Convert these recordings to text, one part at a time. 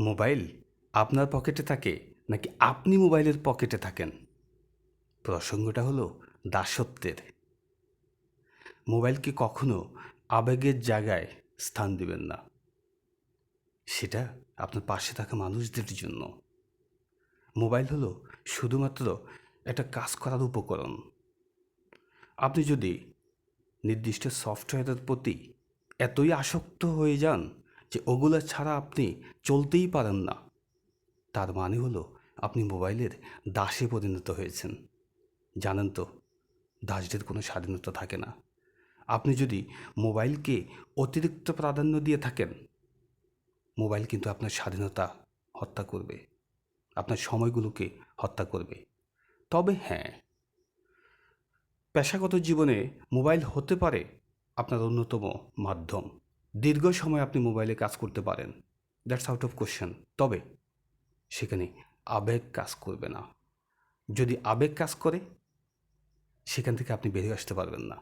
Mobile আপনার পকেটে থাকে নাকি আপনি মোবাইলের পকেটে থাকেন? প্রসঙ্গটা হলো দাসত্বের। মোবাইলকে কখনো আবেগের জায়গায় স্থান দিবেন না? সেটা আপনার পাশে থাকা মানুষদের জন্য। মোবাইল হলো শুধুমাত্র একটা কাজ করার উপকরণ। আপনি যদি নির্দিষ্ট সফটওয়্যারের প্রতি এতই আসক্ত হয়ে যান যে ওগুলো ছাড়া আপনি চলতেই পারেন না। তার মানে হলো আপনি মোবাইলের দাসে পরিণত হয়েছেন। জানেন তো, দাসদের কোনো স্বাধীনতা থাকে না। আপনি যদি মোবাইলকে অতিরিক্ত প্রাধান্য দিয়ে থাকেন, মোবাইল কিন্তু আপনার স্বাধীনতা হত্যা করবে, আপনার সময়গুলোকে হত্যা করবে। তবে হ্যাঁ পেশাগত জীবনে মোবাইল হতে পারে আপনার অন্যতম মাধ্যম। দীর্ঘ সময় আপনি মোবাইলে কাজ করতে পারেন। দ্যাটস আউট অফ কোশ্চেন তবে সেখানে আবেগ কাজ করবে না। যদি আবেগ কাজ করে, সেখান থেকে আপনি বেরিয়ে আসতে পারবেন না।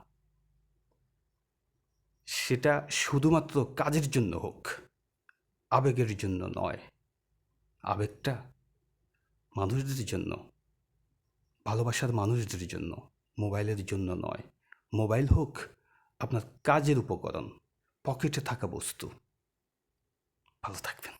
সেটা শুধুমাত্র কাজের জন্য হোক, আবেগের জন্য নয়। আবেগটা মানুষদের জন্য, ভালোবাসার মানুষদের জন্য, মোবাইলের জন্য নয়। মোবাইল হোক, আপনার কাজের উপকরণ। পকেটে থাকা বস্তু। ভালো থাকবেন।